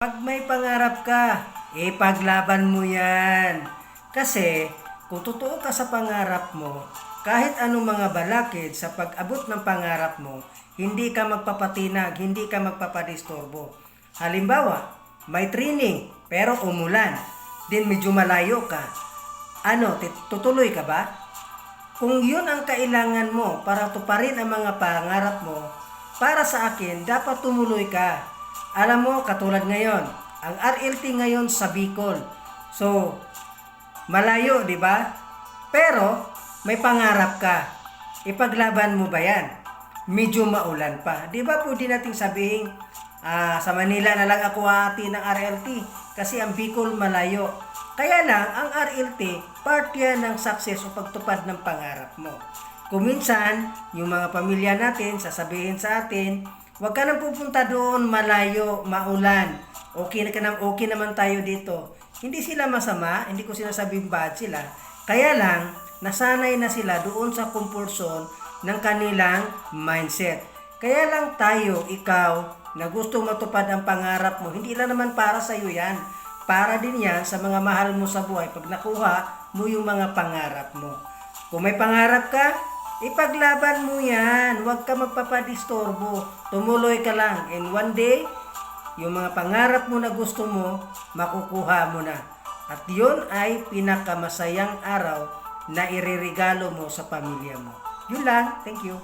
Pag may pangarap ka, ipaglaban mo yan. Kasi, kung totoo ka sa pangarap mo, kahit anong mga balakid sa pag-abot ng pangarap mo, hindi ka magpapatinag, hindi ka magpapadisturbo. Halimbawa, may training, pero umulan, din medyo malayo ka. Ano, tutuloy ka ba? Kung yun ang kailangan mo para tuparin ang mga pangarap mo, para sa akin, dapat tumuloy ka. Alam mo, katulad ngayon, ang RLT ngayon sa Bicol. So, malayo, di ba? Pero, may pangarap ka. Ipaglaban mo ba yan? Medyo maulan pa. Di ba pwede nating sabihin, ah, sa Manila na lang ako hati ng RLT kasi ang Bicol malayo. Kaya lang, ang RLT, part yan ng success o pagtupad ng pangarap mo. Kung minsan, yung mga pamilya natin, sasabihin sa atin, huwag ka nang pupunta doon, malayo, maulan. Okay, na ka na, okay naman tayo dito. Hindi sila masama, hindi ko sinasabing bad sila. Kaya lang, nasanay na sila doon sa comfort zone ng kanilang mindset. Kaya lang tayo, ikaw, na gusto matupad ang pangarap mo, hindi lang naman para sa iyo yan. Para din yan sa mga mahal mo sa buhay pag nakuha mo yung mga pangarap mo. Kung may pangarap ka, ipaglaban mo yan. Huwag ka magpapadistorbo. Tumuloy ka lang. And one day, yung mga pangarap mo na gusto mo, makukuha mo na. At yun ay pinakamasayang araw na iririgalo mo sa pamilya mo. Yun lang. Thank you.